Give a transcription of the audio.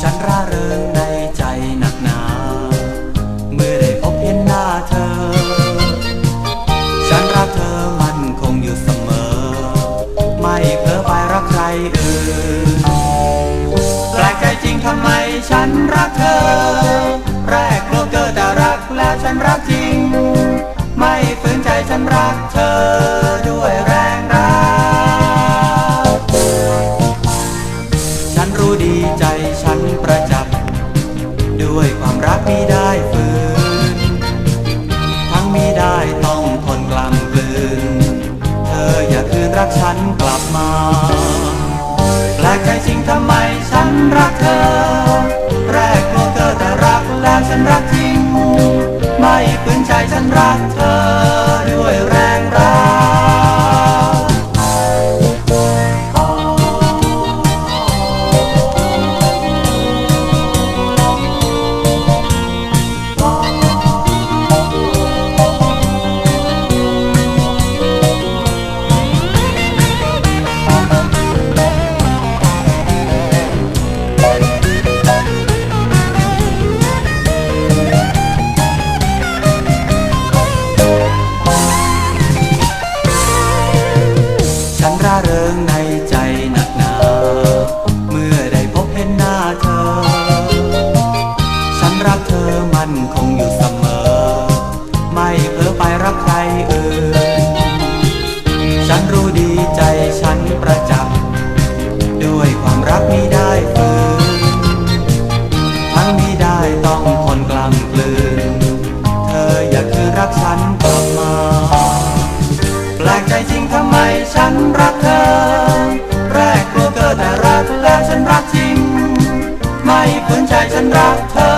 ฉันร่าเริงในใจหนักหนา เมื่อได้พบเห็นหน้าเธอ ฉันรักเธอมันคงอยู่เสมอ ไม่เพ้อไปรักใครอื่นแปลกใจจริงทำไมฉันรักเธอ แรกกลัวเกิดแต่รักแล้วฉันรักจริง ไม่ฝืนใจฉันรักเธอด้วย รู้ดีใจฉันประจับด้วยความรักมีได้ฝืน ทั้งมีได้ต้องทนกลำกลืน เธออย่าคืนรักฉันกลับมาแปลกใจจริงทำไมฉันรักเธอ แรกกลัวเธอแต่รักแล้วฉันรักจริง ไม่ฝืนใจฉันรักเธอ นคงอยู่เสมอ ไม่เพ้อไปรักใครอื่น ฉันรู้ดีใจฉันประจับด้วยความรักมีได้ฝืนทั้งมีได้ต้องทนกลำกลืน เธออย่าคืนรักฉันกลับมา แปลกใจจริงทำไมฉันรักเธอ แรกกลัวเกิดแต่รักแล้วฉันรักจริง ไม่ฝืนใจฉันรักเธอ